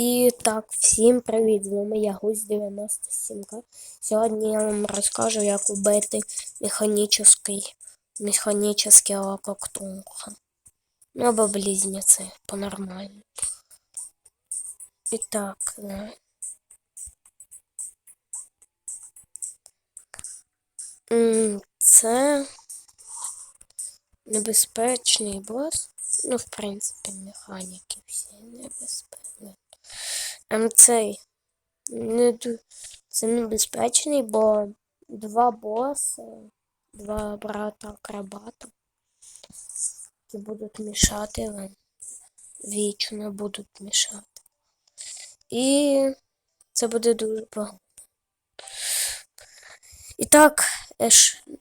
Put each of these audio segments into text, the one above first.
І так, всім привіт! З вами я Гусь 97 Сьогодні я вам розкажу, як убити механічний, механічний лококтунга. Ну або близнеці, по-нормальному. І так, е, м, це небезпечний бос. Ну, в принципі, механіки всі небезпечні. Ем, цей не це небезпечний, бо два боси, два брата акробата, які будуть мішати вам. Вічно будуть мішати. І це буде дуже погано. І так, е,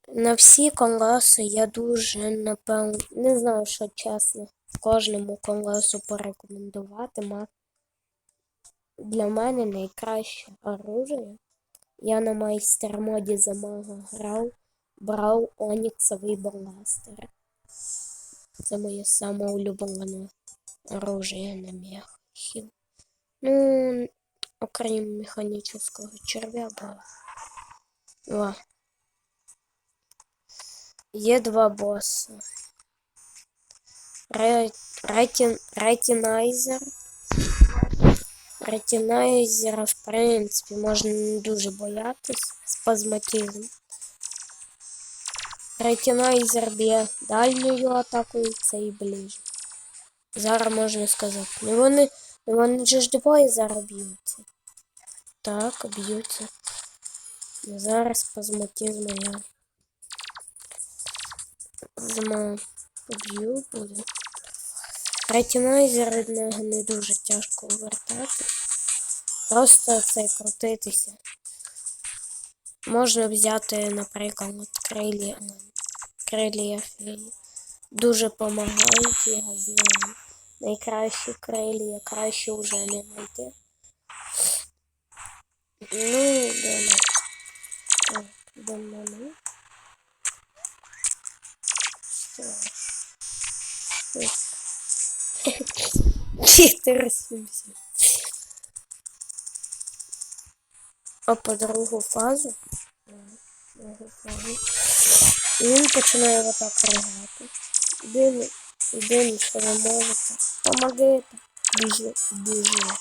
на всі колеса я дуже напевно не знаю, що чесно кожному колесу порекомендувати. Для мене найкраще оружие. Я на майстер-моді за мага грав, брав оніксовий бластер. Це моє саме улюблене оружие на мехів. Ну, окрім механічного черв'я, бо. Є два. Ретін... Ретінайзер. Ретінайзера, в принципі, можна не дуже боятись. Спазматизм. Ретінайзер б'є дальньою атакою, це і ближню. Зараз можна сказати. Ну вони, ну вони же ж двоє зараз б'ються. Так, б'ються. Ну, Зараз спазматизму я зма б'ю буде. Третьому із нього не дуже тяжко вертати. Просто це крутитися. Можна взяти, наприклад, крилі е, крилі філі. Дуже помагають, я знаю. Найкращі крилі, я краще вже не знайти. Ну, далі. Так, йдемо на Так. 470. А по другу фазу другу фазу. І він починає отак ригати. Іди, іди, нічого не можете. Помогайте. Біжи, біжи.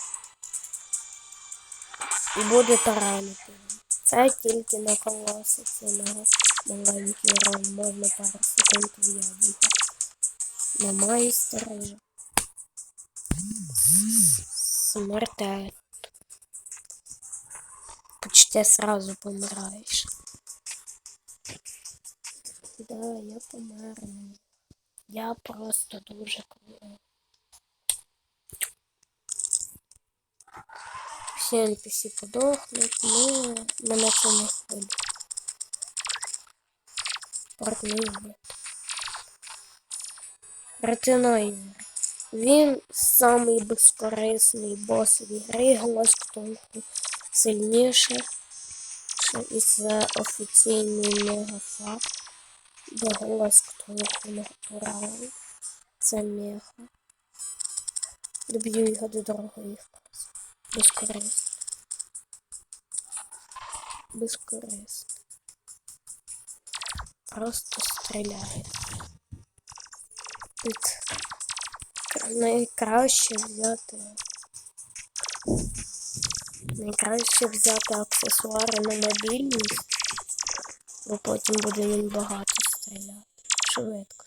І буде таранити. Це тільки на колоси, це на маленький ран. Можна пару секунд в'ябити. На моїй стороні. Смертельно. Почти сразу помираєш. Да, я помер. Я просто дуже круто. Всі NPC подохнуть, ну, мене це не хвилює. Портний нет. Він самий безкорисний бос в ігри, голос ктулху сильніше. І це офіційний мегафакт. Бо голос ктулху натуральний. Це меха. Доб'ю його до другої фази. Безкорисно. Безкорисно. Просто стріляє. Тут найкраще взяти. Найкраще взяти аксесуари на мобільність, бо потім буде він багато стріляти. Швидко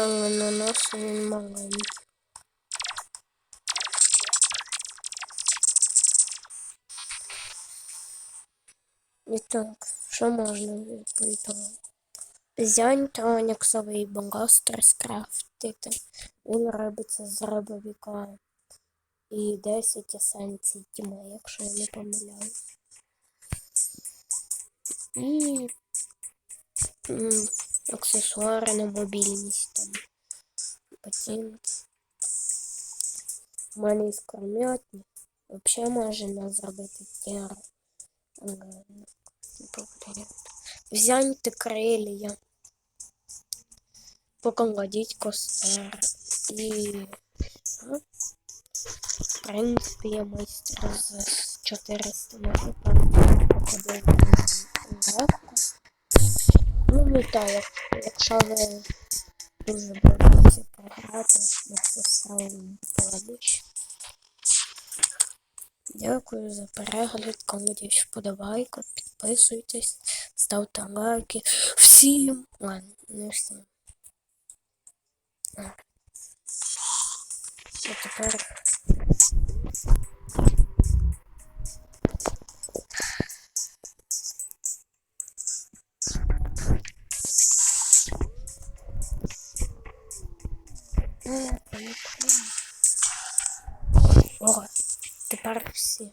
Але на носу він маленький. І так, що можна відповідати? Взяньте оніксовий бластер скрафтити. Він робиться з робовіка і 10 есенцій тьми, якщо я не помиляюсь. І аксесуари на мобільність там. Ботинки. У мене іскрометник. Взагалі можна зробити. Ага, не повторяю. Взяньте крилля. Покладіть костер. І. В принципі, я майстер з 400 може там легко. Ну і так, якщо ви дуже боїться програти, ставимо поміч. Дякую за перегляд, кому десь вподобайка, підписуйтесь, ставте лайки. Всім! Ладно, не всім. А. А тепер. О, тепер всі.